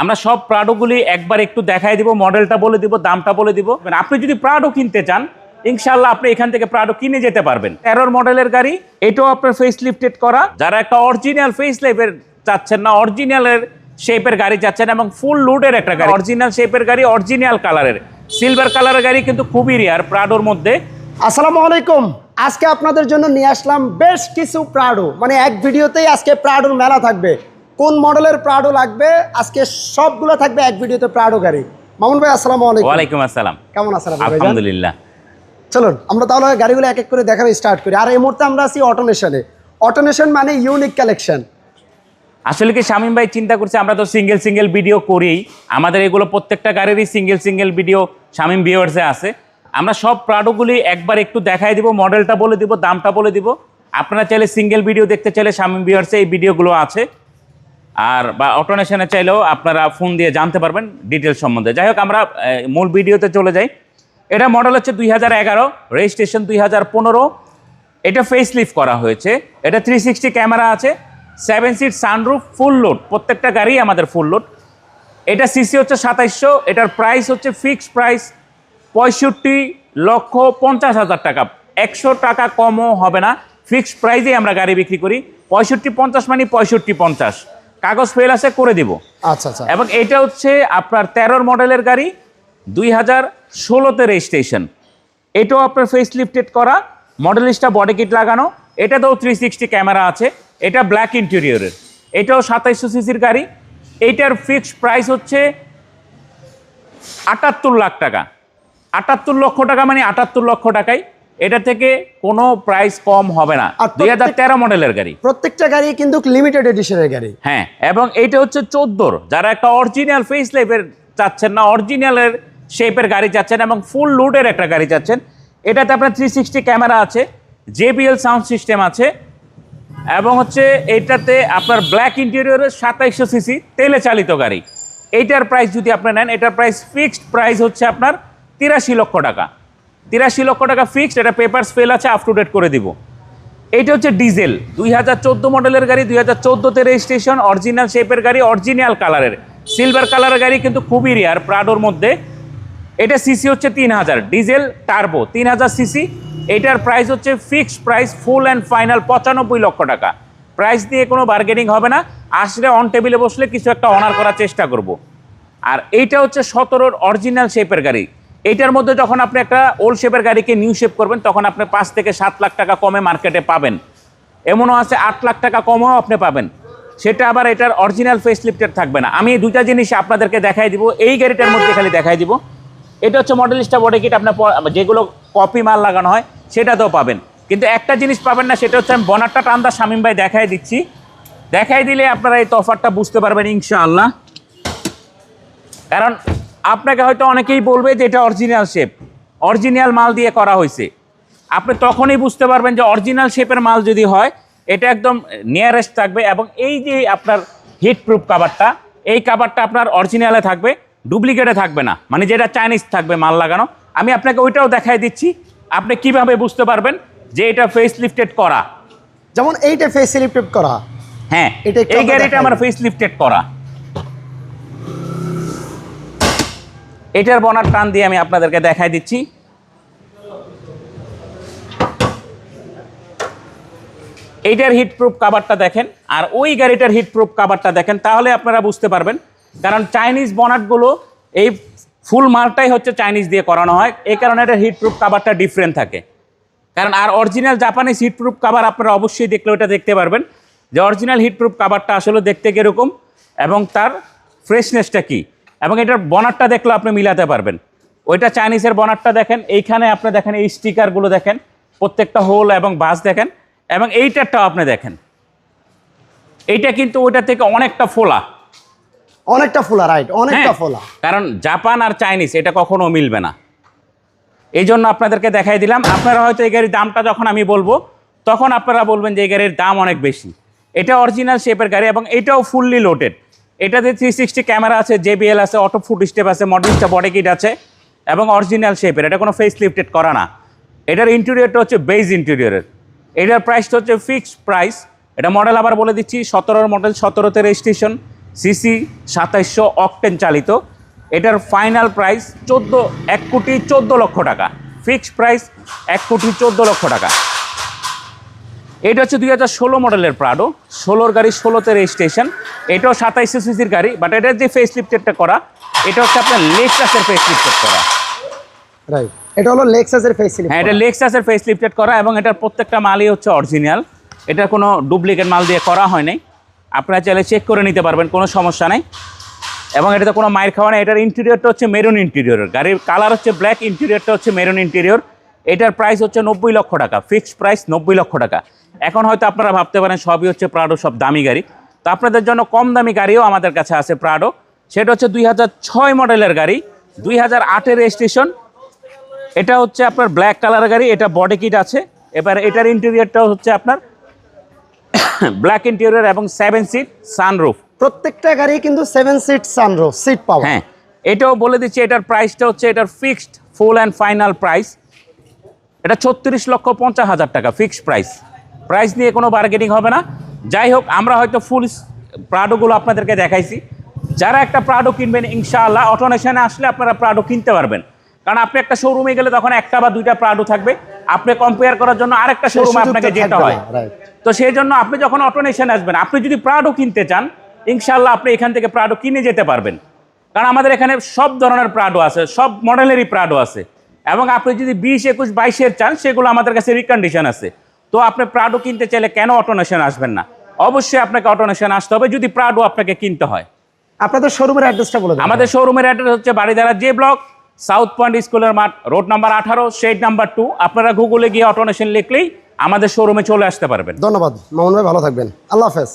আমরা সব প্রাডোগুলি একবার একটু দেখাই দিব মডেলটা বলে দিব, দামটা বলে দিব। আপনি যদি প্রাডো কিনতে চান ইনশাল্লাহ আপনি এখান থেকে প্রাডো কিনে যেতে পারবেন। তেরোর মডেলের গাড়ি, এটাও আপনার ফেস লিফটেড করা। যারা একটা অরিজিনাল ফেস লাইফের চাচ্ছেন না অরিজিনালের শেপের গাড়ি চাচ্ছেন এবং ফুল লোডের একটা গাড়ি অরিজিনাল শেপের গাড়ি অরিজিনাল কালারের সিলভার কালারের গাড়ি কিন্তু খুবই রেয়ার প্রাডোর মধ্যে। আসসালামু আলাইকুম। আজকে আপনাদের জন্য নিয়ে আসলাম বেশ কিছু প্রাডো মানে এক ভিডিওতেই আজকে প্রাডোর মেলা থাকবে। কোন মডেলের প্রাডো লাগবে? আজকে সবগুলো থাকবে এক ভিডিওতে প্রাডো গাড়ি। মামুন ভাই আসসালামু আলাইকুম। ওয়ালাইকুম আসসালাম। কেমন আছেন আলহামদুলিল্লাহ। চলুন আমরা তাহলে গাড়িগুলো এক এক করে দেখানো স্টার্ট করি। আর এই মুহূর্তে আমরা আছি অটোনেশনে অটোনেশন মানে ইউনিক কালেকশন আসলে কি শামীম ভাই চিন্তা করছে আমরা তো সিঙ্গেল সিঙ্গেল ভিডিও করি আমাদের এগুলো প্রত্যেকটা গাড়িরই সিঙ্গেল সিঙ্গেল ভিডিও শামীম ভিউয়ার্সে আছে। আমরা সব প্রাডোগুলি একবার একটু দেখাই দিব মডেলটা বলে দিব দামটা বলে দিব। আপনারা চাইলে সিঙ্গেল ভিডিও দেখতে চাইলে শামীম ভিউয়ার্সে এই ভিডিওগুলো আছে। আর বা অটোনেশনে চাইলেও আপনারা ফোন দিয়ে জানতে পারবেন ডিটেলস সম্বন্ধে। যাই হোক, আমরা মূল ভিডিওতে চলে যাই। এটা মডেল হচ্ছে দুই হাজার এগারো রেজিস্ট্রেশন দুই হাজার পনেরো। এটা ফেস লিফট করা হয়েছে। এটা থ্রি সিক্সটি ক্যামেরা আছে। Seven seat sunroof full load প্রত্যেকটা গাড়ি আমাদের ফুল লোড এটা সিসি হচ্ছে সাতাইশশো, এটার প্রাইস হচ্ছে ফিক্সড প্রাইস পঁয়ষট্টি লক্ষ পঞ্চাশ হাজার টাকা। একশো টাকা কমও হবে না। ফিক্সড প্রাইসেই আমরা গাড়ি বিক্রি করি। পঁয়ষট্টি পঞ্চাশ মানে পঁয়ষট্টি পঞ্চাশ। কাগজ ফেল আছে করে দিব। আচ্ছা আচ্ছা। এবং এটা হচ্ছে আপনার তেরোর মডেলের গাড়ি দুই হাজার ষোলোতে রেজিস্ট্রেশন এটাও আপনার ফেস লিফটেড করা মডেলিস্টটা বডি কিট লাগানো। এটাতেও থ্রি সিক্সটি ক্যামেরা আছে এটা ব্ল্যাক ইন্টেরিয়রের এটাও সাতাইশশো সিসির গাড়ি। এইটার ফিক্সড প্রাইস হচ্ছে আটাত্তর লাখ টাকা। আটাত্তর লক্ষ টাকা মানে আটাত্তর লক্ষ টাকায়। এটা থেকে কোনো প্রাইস কম হবে না। দুই হাজার তেরো মডেলের গাড়ি। প্রত্যেকটা গাড়ি কিন্তু লিমিটেড এডিশনের গাড়ি। হ্যাঁ এবং এইটা হচ্ছে চোদ্দোর। যারা একটা অরিজিনাল ফেস লাইফের চাচ্ছেন না অরিজিনালের শেপের গাড়ি চাচ্ছেন এবং ফুল লোডের একটা গাড়ি চাচ্ছেন এটাতে আপনার থ্রি সিক্সটি ক্যামেরা আছে জেবিএল সাউন্ড সিস্টেম আছে এবং হচ্ছে এইটাতে আপনার ব্ল্যাক ইন্টেরিয়রের সাতাইশশো সিসি তেলে চালিত গাড়ি। এইটার প্রাইস যদি আপনি নেন এটার প্রাইস ফিক্সড প্রাইস হচ্ছে আপনার তিরাশি লক্ষ টাকা। তিরাশি লক্ষ টাকা ফিক্সড এটা পেপারস ফেল আছে আপ টু ডেট করে দিব। এইটা হচ্ছে ডিজেল দুই হাজার চোদ্দ মডেলের গাড়ি, দুই হাজার চোদ্দোতে রেজিস্ট্রেশন অরিজিনাল শেপের গাড়ি অরিজিনাল কালারের সিলভার কালারের গাড়ি কিন্তু খুবই রেয়ার প্রাডোর মধ্যে। এটা সিসি হচ্ছে তিন হাজার ডিজেল টার্বো তিন হাজার সিসি এটার প্রাইস হচ্ছে fixed price full and final পঁচানব্বই লক্ষ টাকা। প্রাইস দিয়ে কোনো বার্গেনিং হবে না। আসলে অন টেবিলে বসলে কিছু একটা অনার করার চেষ্টা করব। আর এইটা হচ্ছে সতেরোর অরিজিনাল শেপের গাড়ি। এইটার মধ্যে যখন আপনি একটা ওল্ড শেপের গাড়িকে নিউ শেপ করবেন, তখন আপনি পাঁচ থেকে সাত লাখ টাকা কমে মার্কেটে পাবেন। এমনও আছে, আট লাখ টাকা কমেও আপনি পাবেন। সেটা আবার এটার অরিজিনাল ফেস লিফটেড থাকবে না। আমি দুইটা জিনিস আপনাদেরকে দেখাই দিব। এই গাড়িটার মধ্যে খালি দেখাই দিব। এটা হচ্ছে মডেলিস্টা বডি কিট আপনার যেগুলো কপি মাল লাগানো হয়, সেটাতেও পাবেন। কিন্তু একটা জিনিস পাবেন না, সেটা হচ্ছে আমি বনারটা টান্দা শামিম ভাই দেখাই দিচ্ছি। দেখাই দিলে আপনারা এই তফারটা বুঝতে পারবেন ইনশাআল্লাহ। কারণ আপনাকে হয়তো অনেকেই বলবে যে এটা অরিজিনাল শেপ অরিজিনাল মাল দিয়ে করা হয়েছে। আপনি তখনই বুঝতে পারবেন যে অরিজিনাল শেপের মাল যদি হয় এটা একদম নিয়ারেস্ট থাকবে এবং এই যে আপনার হিট প্রুফ কাভারটা এই কাভারটা আপনার অরিজিনালে থাকবে ডুপ্লিকেটে থাকবে না। মানে যেটা চাইনিজ থাকবে মাল লাগানো। আমি আপনাকে ওইটাও দেখাই দিচ্ছি। আপনি কীভাবে বুঝতে পারবেন যে এটা ফেস লিফটেড করা? যেমন এইটা ফেস লিফটেড করা। হ্যাঁ এটা এই গাড়িটা আমার ফেস লিফটেড করা। এটার বনার টান দিয়ে আমি আপনাদেরকে দেখাই দিচ্ছি। এইটার হিট প্রুফ কাভারটা দেখেন, আর ওই গাড়িটার হিট প্রুফ কাভারটা দেখেন, তাহলে আপনারা বুঝতে পারবেন। কারণ চাইনিজ বনাটগুলো এই ফুল মালটাই হচ্ছে চাইনিজ দিয়ে করানো হয়, এই কারণে এটার হিট প্রুফ কাভারটা ডিফারেন্ট থাকে। কারণ আর original Japanese heat proof cover আপনারা অবশ্যই দেখলে ওটা দেখতে পারবেন যে অরিজিনাল হিট প্রুফ কাভারটা আসলে দেখতে কীরকম এবং তার ফ্রেশনেসটা কী। এবং এটার বনারটা দেখলে আপনি মিলাতে পারবেন। ওইটা চাইনিজের বনারটা দেখেন এইখানে আপনি দেখেন এই স্টিকারগুলো দেখেন প্রত্যেকটা হোল এবং বাস দেখেন এবং এইটারটাও আপনি দেখেন। এইটা কিন্তু ওইটা থেকে অনেকটা ফোলা। অনেকটা ফোলা রাইট অনেকটা হ্যাঁ, ফোলা। কারণ জাপান আর চাইনিজ এটা কখনো মিলবে না। এই জন্য আপনাদেরকে দেখাই দিলাম আপনারা হয়তো এই গাড়ির দামটা যখন আমি বলব তখন আপনারা বলবেন যে এই গাড়ির দাম অনেক বেশি। এটা অরিজিনাল শেপের গাড়ি এবং এটাও ফুললি লোডেড এটাতে থ্রি সিক্সটি ক্যামেরা আছে জেবিএল আছে অটো ফুট স্টেপ আছে মডেলটা বডি কিট আছে, এবং অরিজিনাল শেপের এটা কোনো ফেস লিফটেড করা না। এটার ইন্টেরিয়রটা হচ্ছে বেজ ইন্টেরিয়রের এটার প্রাইসটা হচ্ছে ফিক্সড প্রাইস এটা মডেল আবার বলে দিচ্ছি, সতেরোর মডেল সতেরোতে রেজিস্ট্রেশন সিসি সাতাইশশো অকটেন চালিত। এটার ফাইনাল প্রাইস চোদ্দ, এক কোটি চোদ্দ লক্ষ টাকা। ফিক্সড প্রাইস এক কোটি চোদ্দ লক্ষ টাকা। এটা হচ্ছে দুই হাজার ষোলো মডেলের প্রাডো ষোলোর গাড়ি ষোলোতে রেজিস্ট্রেশন এটাও সাতাইশশো সিসির গাড়ি বাট এটার যে ফেস লিফটেডটা করা এটা হচ্ছে আপনার লেক্সাসের ফেস লিফটেড করা। রাইট এটা হলো লেক্সাসের ফেসিলিটি হ্যাঁ এটা লেক্সাসের ফেস লিফটেড করা এবং এটার প্রত্যেকটা মালই হচ্ছে অরিজিনাল এটার কোনো ডুপ্লিকেট মাল দিয়ে করা হয় নাই। আপনারা চাইলে চেক করে নিতে পারবেন কোনো সমস্যা নেই। এবং এটাতে কোনো মায়ের খাওয়া নেই। এটার ইন্টেরিয়রটা হচ্ছে মেরুন ইন্টেরিয়র গাড়ির কালার হচ্ছে ব্ল্যাক ইন্টেরিয়রটা হচ্ছে মেরুন ইন্টেরিয়র এটার প্রাইস হচ্ছে নব্বই লক্ষ টাকা। ফিক্সড প্রাইস নব্বই লক্ষ টাকা। এখন হয়তো আপনারা ভাবতে পারেন সবই হচ্ছে প্রাডো সব দামি গাড়ি। তো আপনাদের জন্য কম দামি গাড়িও আমাদের কাছে আছে প্রাডো সেটা হচ্ছে দুই হাজার ছয় মডেলের গাড়ি দুই হাজার আটের রেজিস্ট্রেশন এটা হচ্ছে আপনার ব্ল্যাক কালার গাড়ি এটা বডি কিট আছে। এবার এটার ইন্টেরিয়রটাও হচ্ছে আপনার ব্ল্যাক ইন্টেরিয়র এবং সেভেন সিট সানরুফ প্রত্যেকটা গাড়ি কিন্তু সেভেন সিট সানরুফ সিট পাওয়া হ্যাঁ এটাও বলে দিচ্ছি এটার প্রাইসটা হচ্ছে এটার fixed full and final price এটা ছত্রিশ লক্ষ পঞ্চাশ হাজার টাকা ফিক্সড প্রাইস প্রাইস নিয়ে কোনো বার্গেনিং হবে না। যাই হোক আমরা হয়তো ফুল প্রাডোগুলো আপনাদেরকে দেখাইছি। যারা একটা প্রাডো কিনবেন ইনশাআল্লাহ অটোনেশনে আসলে আপনারা প্রাডো কিনতে পারবেন। কারণ আপনি একটা শোরুমে গেলে তখন একটা বা দুইটা প্রাডো থাকবে। আপনি কম্পেয়ার করার জন্য আরেকটা শোরুমে আপনাকে যেতে হয়। তো সেই জন্য আপনি যখন অটোনেশন আসবেন আপনি যদি প্রাডো কিনতে চান ইনশাল্লাহ আপনি এখান থেকে প্রাডো কিনে যেতে পারবেন। কারণ আমাদের এখানে সব ধরনের প্রাডো আছে সব মডেলেরই প্রাডো আছে। এবং আপনি যদি বিশ একুশ বাইশের চান সেগুলো আমাদের কাছে রিকন্ডিশন আছে। তো আপনি প্রাডো কিনতে চাইলে কেন অটোনেশন আসবেন না? অবশ্যই আপনাকে অটোনেশন আসতে হবে যদি প্রাডো আপনাকে কিনতে হয়। আপনাদের শোরুমের অ্যাড্রেসটা বলে দিন। আমাদের শোরুমের অ্যাড্রেস হচ্ছে বাড়িদারা যে ব্লক সাউথ পয়েন্ট স্কুলের মাঠ রোড নাম্বার আঠারো শেড নাম্বার টু আপনারা গুগলে গিয়ে অটোনেশন লিখলেই আমাদের শোরুমে চলে আসতে পারবেন। ধন্যবাদ। মামুন ভাই ভালো থাকবেন। আল্লাহ হাফেজ।